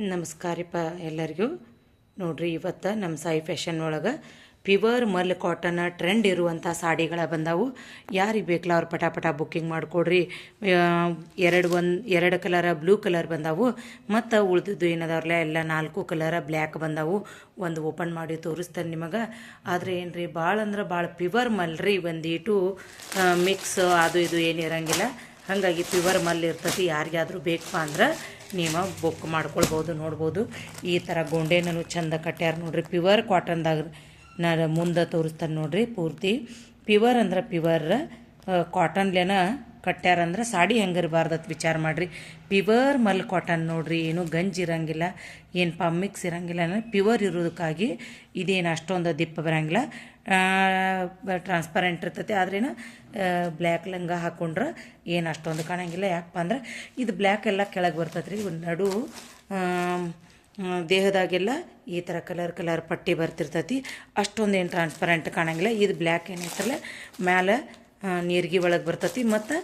ನಮಸ್ಕಾರಪ್ಪ ಎಲ್ಲರಿಗೂ. ನೋಡ್ರಿ, ಇವತ್ತು ನಮ್ಮ ಸಾಯಿ ಫ್ಯಾಷನ್ ಒಳಗೆ ಪ್ಯೂವರ್ ಮಲ್ ಕಾಟನ್ ಟ್ರೆಂಡ್ ಇರುವಂಥ ಸಾಡಿಗಳ ಬಂದವು. ಯಾರಿಗೆ ಬೇಕಲ್ಲ ಅವ್ರು ಪಟಾಪಟ ಪಟ ಬುಕ್ಕಿಂಗ್ ಮಾಡಿಕೊಡ್ರಿ. ಎರಡು ಒಂದು, ಎರಡು ಕಲರ ಬ್ಲೂ ಕಲರ್ ಬಂದವು. ಮತ್ತು ಉಳಿದಿದ್ದು ಏನದವ್ರಲ್ಲ ಎಲ್ಲ ನಾಲ್ಕು ಕಲರ ಬ್ಲ್ಯಾಕ್ ಬಂದವು. ಒಂದು ಓಪನ್ ಮಾಡಿ ತೋರಿಸ್ತೇನೆ ನಿಮಗೆ. ಆದರೆ ಏನು ರೀ ಭಾಳ ಅಂದ್ರೆ ಭಾಳ ಪ್ಯೂವರ್ ಮಲ್ರಿ ಒಂದೀಟು ಮಿಕ್ಸ್, ಅದು ಇದು ಏನು ಇರಂಗಿಲ್ಲ. ಹಾಗಾಗಿ ಪ್ಯೂವರ್ ಮಲ್ ಇರ್ತತಿ ಯಾರಿಗಾದರೂ ಬೇಕಪ್ಪ ಅಂದ್ರೆ ನೀವು ಬುಕ್ ಮಾಡ್ಕೊಳ್ಬೋದು, ನೋಡ್ಬೋದು. ಈ ಥರ ಗೊಂಡೆನೂ ಚಂದ ಕಟ್ಟ್ಯಾರ ನೋಡ್ರಿ. ಪ್ಯೂವರ್ ಕಾಟನ್ದಾಗ ನಾನು ಮುಂದೆ ತೋರಿಸ್ತಾನೆ ನೋಡ್ರಿ ಪೂರ್ತಿ. ಪ್ಯೂವರ್ ಅಂದ್ರೆ ಪ್ಯೂವರ್ ಕಾಟನ್ಲೇನ ಕಟ್ಟ್ಯಾರ ಸಾಡಿ ಸಾಡಿ ಅಂತ ವಿಚಾರ ಮಾಡಿರಿ. ಪ್ಯೂವರ್ ಮಲ್ ಕಾಟನ್ ನೋಡ್ರಿ, ಏನು ಗಂಜಿ ಇರಂಗಿಲ್ಲ, ಏನು ಮಿಕ್ಸ್ ಇರಂಗಿಲ್ಲ ಪ್ಯೂವರ್ ಇರೋದಕ್ಕಾಗಿ ಇದೇನು ಅಷ್ಟೊಂದು ದಿಪ್ಪ ಬರಂಗಿಲ್ಲ. ಟ್ರಾನ್ಸ್ಪರೆಂಟ್ ಇರ್ತೈತಿ, ಆದ್ರೇನು ಬ್ಲ್ಯಾಕ್ ಲಂಗ ಹಾಕೊಂಡ್ರೆ ಏನು ಅಷ್ಟೊಂದು ಕಾಣಂಗಿಲ್ಲ. ಯಾಕಪ್ಪ ಅಂದ್ರೆ ಇದು ಬ್ಲ್ಯಾಕ್ ಎಲ್ಲ ಕೆಳಗೆ ಬರ್ತೈತೆ ರೀ ನಡು ದೇಹದಾಗೆಲ್ಲ ಈ ಥರ ಕಲರ್ ಕಲರ್ ಪಟ್ಟಿ ಬರ್ತಿರ್ತೈತಿ. ಅಷ್ಟೊಂದು ಏನು ಟ್ರಾನ್ಸ್ಪರೆಂಟ್ ಕಾಣಂಗಿಲ್ಲ. ಇದು ಬ್ಲ್ಯಾಕ್ ಏನೈತಲ್ಲ ಮ್ಯಾಲೆ ನೀರ್ಗಿ ಒಳಗೆ ಬರ್ತೈತಿ ಮತ್ತು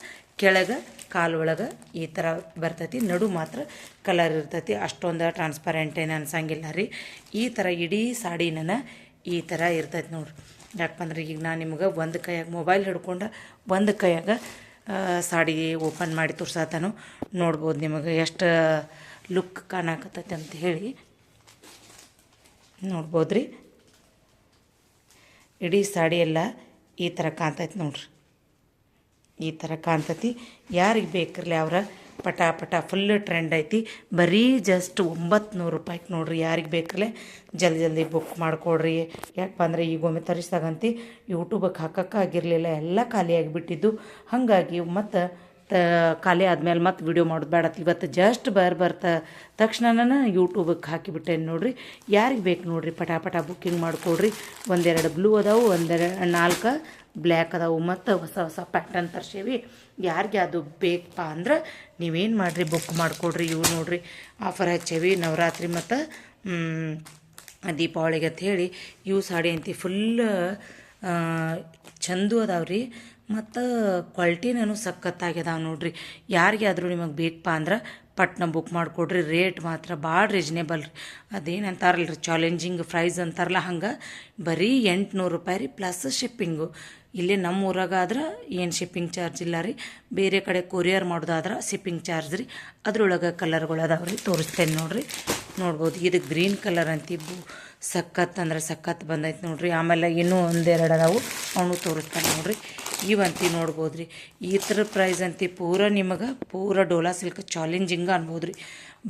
ಕೆಳಗೆ ಕಾಲು ಒಳಗೆ ಈ ಥರ ಬರ್ತೈತಿ. ನಡು ಮಾತ್ರ ಕಲರ್ ಇರ್ತೈತಿ. ಅಷ್ಟೊಂದು ಟ್ರಾನ್ಸ್ಪರೆಂಟ್ ಏನು ಅನ್ಸಂಗಿಲ್ಲ ರೀ. ಈ ಥರ ಇಡೀ ಸಾಡಿನ ಈ ಥರ ಇರ್ತೈತಿ ನೋಡ್ರಿ. ಯಾಕಂದ್ರೆ ಈಗ ನಾನು ನಿಮ್ಗೆ ಒಂದು ಕೈಯಾಗ ಮೊಬೈಲ್ ಹಿಡ್ಕೊಂಡು ಒಂದು ಕೈಯಾಗ ಸಾಡಿ ಓಪನ್ ಮಾಡಿ ತೋರ್ಸತ್ತಾನು ನೋಡ್ಬೋದು ನಿಮಗೆ ಎಷ್ಟು ಲುಕ್ ಕಾಣಕತ್ತೈತೆ ಅಂತ ಹೇಳಿ. ನೋಡ್ಬೋದು ರೀ ಇಡೀ ಸಾಡಿ ಎಲ್ಲ ಈ ಥರ ಕಾಣ್ತೈತೆ ನೋಡ್ರಿ. ಈ ಥರ ಕಾಣ್ತತಿ. ಯಾರಿಗೆ ಬೇಕಿರಲಿ ಅವರ ಪಟ ಪಟ ಫುಲ್ ಟ್ರೆಂಡ್ ಐತಿ. ಬರೀ ಜಸ್ಟ್ ಒಂಬತ್ತು ನೂರು ರೂಪಾಯಿಗೆ ನೋಡ್ರಿ ಯಾರಿಗೆ ಬೇಕಲ್ಲೇ ಜಲ್ದಿ ಜಲ್ದಿ ಬುಕ್ ಮಾಡಿಕೊಡ್ರಿ. ಯಾಕಪ್ಪ ಅಂದರೆ ಈಗ ಒಮ್ಮೆ ತರಿಸ್ದಾಗಂತಿ ಯೂಟ್ಯೂಬಕ್ಕೆ ಹಾಕೋಕ್ಕಾಗಿರಲಿಲ್ಲ ಎಲ್ಲ ಖಾಲಿಯಾಗಿಬಿಟ್ಟಿದ್ದು ಹಾಗಾಗಿ ಮತ್ತು ತ ಖಾಲಿ ಆದಮೇಲೆ ಮತ್ತೆ ವಿಡಿಯೋ ಮಾಡೋದು ಬೇಡ. ಇವತ್ತು ಜಸ್ಟ್ ಬರ್ ಬರ್ತಾ ತಕ್ಷಣನ ಯೂಟ್ಯೂಬಕ್ಕೆ ಹಾಕಿಬಿಟ್ಟೇನೆ ನೋಡ್ರಿ. ಯಾರಿಗೆ ಬೇಕು ನೋಡ್ರಿ? ಪಟಾಪಟ ಪಟ ಬುಕ್ಕಿಂಗ್ ಮಾಡಿಕೊಡ್ರಿ. ಒಂದೆರಡು ಬ್ಲೂ ಅದಾವು ಒಂದೆರಡು ನಾಲ್ಕು ಬ್ಲ್ಯಾಕ್ ಅದಾವು. ಮತ್ತು ಹೊಸ ಹೊಸ ಪ್ಯಾಟರ್ನ್ ತರ್ಸೇವಿ. ಯಾರಿಗೆ ಅದು ಬೇಕಪ್ಪ ಅಂದ್ರೆ ನೀವೇನು ಮಾಡಿರಿ? ಬುಕ್ ಮಾಡಿಕೊಡ್ರಿ, ಇವು ನೋಡ್ರಿ. ಆಫರ್ ಹಚ್ಚೇವಿ. ನವರಾತ್ರಿ ಮತ್ತು ದೀಪಾವಳಿಗೆ ಅಂತ ಹೇಳಿ, ಇವು ಸಾಡಿ ಅಂತಿ ಫುಲ್ ಚಂದು ರೀ. ಮತ್ತು ಕ್ವಾಲಿಟಿನೂ ಸಖತ್ತಾಗ್ಯದಾವ ನೋಡ್ರಿ. ಯಾರಿಗಾದ್ರೂ ನಿಮಗೆ ಬೇಕಪ್ಪ ಅಂದ್ರೆ ಪಟ್ನ ಬುಕ್ ಮಾಡಿಕೊಡ್ರಿ. ರೇಟ್ ಮಾತ್ರ ಭಾಳ ರೀಸನೇಬಲ್ ರೀ. ಅದೇನು ರೀ ಚಾಲೆಂಜಿಂಗ್ ಪ್ರೈಸ್ ಅಂತಾರಲ್ಲ ಹಂಗೆ. ಬರೀ ಎಂಟುನೂರು ರೂಪಾಯಿ ರೀ ಪ್ಲಸ್ ಶಿಪ್ಪಿಂಗು ಇಲ್ಲೇ ನಮ್ಮ ಊರಾಗ ಆದ್ರೆ ಏನು ಶಿಪ್ಪಿಂಗ್ ಚಾರ್ಜ್ ಇಲ್ಲ ರೀ. ಬೇರೆ ಕಡೆ ಕೊರಿಯರ್ ಮಾಡೋದಾದ್ರೆ ಶಿಪ್ಪಿಂಗ್ ಚಾರ್ಜ್ ರೀ. ಅದ್ರೊಳಗೆ ಕಲರ್ಗಳು ಅದಾವೆ ರೀ. ತೋರಿಸ್ತೇನೆ ನೋಡಿರಿ. ನೋಡ್ಬೋದು. ಇದು ಗ್ರೀನ್ ಕಲರ್ ಅಂತಿದ್ದು ಸಖತ್ ಅಂದ್ರೆ ಸಖತ್ ಬಂದೈತೆ ನೋಡ್ರಿ. ಆಮೇಲೆ ಇನ್ನೂ ಒಂದೆರಡು ಅದಾವು ಅವನು ತೋರಿಸ್ತಾನೆ ನೋಡ್ರಿ. ಇವಂತಿ ನೋಡ್ಬೋದು ರೀ ಈ ಥರ ಪ್ರೈಸ್ ಅಂತಿ ಪೂರ ನಿಮಗೆ ಪೂರ ಡೋಲಾ ಸಿಲ್ಕ್ ಚಾಲೆಂಜಿಂಗ ಅನ್ಬೋದು ರೀ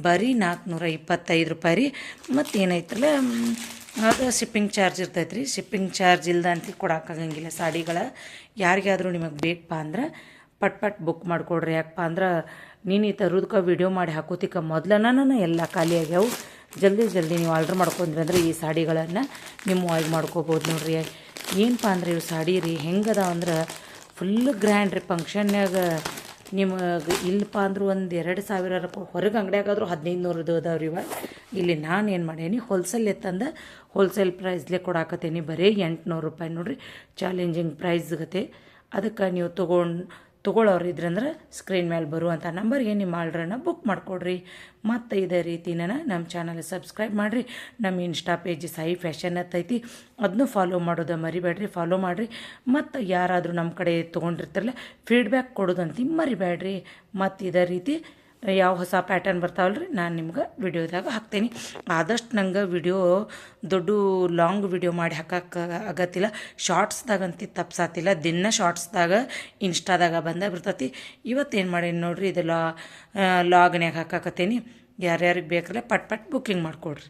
ಬರೀ ನಾಲ್ಕುನೂರ ಇಪ್ಪತ್ತೈದು ರೂಪಾಯಿ ರೀ. ಮತ್ತು ಏನೈತಲ್ಲ ಅದು ಶಿಪ್ಪಿಂಗ್ ಚಾರ್ಜ್ ಇರ್ತೈತೆ ರೀ ಶಿಪ್ಪಿಂಗ್ ಚಾರ್ಜ್ ಇಲ್ದ ಅಂತ ಕೊಡೋಕ್ಕಾಗಂಗಿಲ್ಲ ಸಾಡಿಗಳ ಯಾರಿಗಾದರೂ ನಿಮಗೆ ಬೇಕಪ್ಪ ಅಂದ್ರೆ ಪಟ್ ಪಟ್ ಬುಕ್ ಮಾಡಿಕೊಡ್ರಿ. ಯಾಕಪ್ಪ ಅಂದ್ರೆ ನೀನು ಈ ಥರದಕ್ಕೆ ವಿಡಿಯೋ ಮಾಡಿ ಹಾಕೋತಿಕ ಮೊದಲನ ಎಲ್ಲ ಖಾಲಿ ಆಗ್ಯಾವು. ಜಲ್ದಿ ಜಲ್ದಿ ನೀವು ಆರ್ಡ್ರ್ ಮಾಡ್ಕೊಂಡ್ರಿ ಅಂದ್ರೆ ಈ ಸಾಡಿಗಳನ್ನು ನಿಮ್ಮ ಆಯ್ಕೆ ಮಾಡ್ಕೋಬೋದು ನೋಡ್ರಿ. ಏನಪ್ಪ ಅಂದ್ರೆ ಇವು ಸಾಡಿ ರೀ ಹೆಂಗದ ಅಂದ್ರೆ ಫುಲ್ ಗ್ರ್ಯಾಂಡ್ ರೀ ಫಂಕ್ಷನ್ಯಾಗ ನಿಮಗೆ ಇಲ್ಲಪ್ಪ ಅಂದ್ರೆ ಒಂದು ಎರಡು ಸಾವಿರ ಹೊರಗೆ ಅಂಗಡಿಯಾಗಾದ್ರೂ ಹದಿನೈದು ನೂರದ್ದು ಅದಾವ್ರಿ ಇವ. ಇಲ್ಲಿ ನಾನು ಏನು ಮಾಡೇನಿ ಹೋಲ್ಸೇಲ್ ಎತ್ತಂದ ಹೋಲ್ಸೇಲ್ ಪ್ರೈಸ್ಲೆ ಕೊಡಾಕತ್ತೀನಿ ಬರೀ ಎಂಟುನೂರು ರೂಪಾಯಿ ನೋಡ್ರಿ. ಚಾಲೆಂಜಿಂಗ್ ಪ್ರೈಸ್ ಗತೆ. ಅದಕ್ಕೆ ನೀವು ತೊಗೊಂಡು ತೊಗೊಳೋರು ಇದ್ರಂದ್ರೆ ಸ್ಕ್ರೀನ್ ಮೇಲೆ ಬರುವಂಥ ನಂಬರ್ಗೆ ನಿಮ್ಮ ಆರ್ಡ್ರನ್ನ ಬುಕ್ ಮಾಡಿಕೊಡ್ರಿ. ಮತ್ತು ಇದೇ ರೀತಿನ ನಮ್ಮ ಚಾನಲ್ ಸಬ್ಸ್ಕ್ರೈಬ್ ಮಾಡಿರಿ. ನಮ್ಮ ಇನ್ಸ್ಟಾ ಪೇಜ್ ಸಾಯಿ ಫ್ಯಾಷನ್ ಅತ್ತೈತಿ ಅದನ್ನು ಫಾಲೋ ಮಾಡೋದು ಮರಿಬೇಡ್ರಿ ಫಾಲೋ ಮಾಡಿರಿ. ಮತ್ತು ಯಾರಾದರೂ ನಮ್ಮ ಕಡೆ ತೊಗೊಂಡಿರ್ತಾರಲ್ಲ ಫೀಡ್ಬ್ಯಾಕ್ ಕೊಡೋದಂತ ಮರಿಬೇಡ್ರಿ. ಮತ್ತು ಇದೇ ರೀತಿ ಯಾವ ಹೊಸ ಪ್ಯಾಟರ್ನ್ ಬರ್ತಾವಲ್ರಿ? ನಾನು ನಿಮ್ಗೆ ವಿಡಿಯೋದಾಗ ಹಾಕ್ತೀನಿ. ಆದಷ್ಟು ನಂಗೆ ವಿಡಿಯೋ ದೊಡ್ಡ ಲಾಂಗ್ ವಿಡಿಯೋ ಮಾಡಿ ಹಾಕಕ್ಕೆ ಆಗತ್ತಿಲ್ಲ. ಶಾರ್ಟ್ಸ್ದಾಗಂತೂ ತಪ್ಸಾತಿಲ್ಲ. ದಿನ ಶಾರ್ಟ್ಸ್ದಾಗ ಇನ್ಸ್ಟಾದಾಗ ಬಂದಾಗ ಬರ್ತೈತಿ ಇವತ್ತೇನು ಮಾಡೀನಿ ನೋಡ್ರಿ, ಇದು ಲಾ ಲಾಗ್ನ್ಯಾಗ ಹಾಕಾಕತ್ತೀನಿ. ಯಾರ್ಯಾರಿಗೆ ಬೇಕಲ್ಲ ಪಟ್ ಪಟ್ ಬುಕ್ಕಿಂಗ್ ಮಾಡಿಕೊಡ್ರಿ.